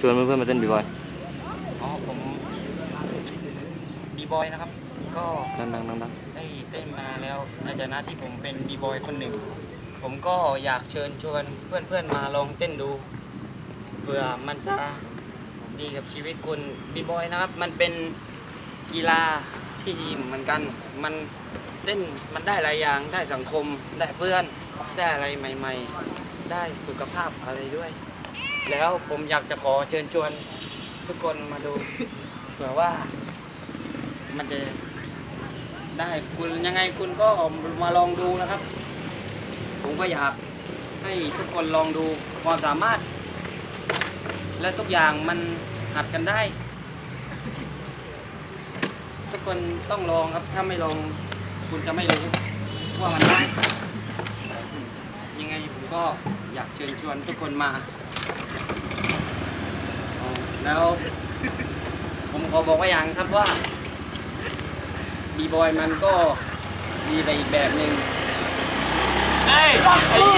ชวนเพื่อนๆมาเต้นบีบอยอ๋อผมบีบอยนะครับ ก็ดังๆดังๆดังได้เต้นมานานแล้วในฐานะที่ผมเป็นบีบอยคนหนึ่ง ผมก็อยากเชิญชวนเพื่อนๆมาลองเต้นดูเผื่อมันจะดีกับชีวิตคุณบีบอยนะครับ มันเป็นกีฬาที่ดีเหมือนกัน มันเต้นมันได้หลายอย่าง ได้สังคม ได้เพื่อน ได้อะไรใหม่ ๆ ได้สุขภาพอะไรด้วย แล้วผมอยากจะขอเชิญชวนทุกคนมาดูเผื่อว่า มันจะได้คุณยังไงคุณก็มาลองดูนะครับ ผมก็อยากให้ทุกคนลองดูความสามารถ และทุกอย่างมันหัดกันได้ ทุกคนต้องลองครับถ้าไม่ลองคุณจะไม่รู้ว่ามันได้ยังไงผมก็อยากเชิญชวนทุกคนมาอ๋อ แล้ว ผมขอบอกไว้อย่างครับว่าบีบอยมันก็ดีไปอีกแบบหนึ่งเฮ้ยไอ้เหี้ยลั่นเล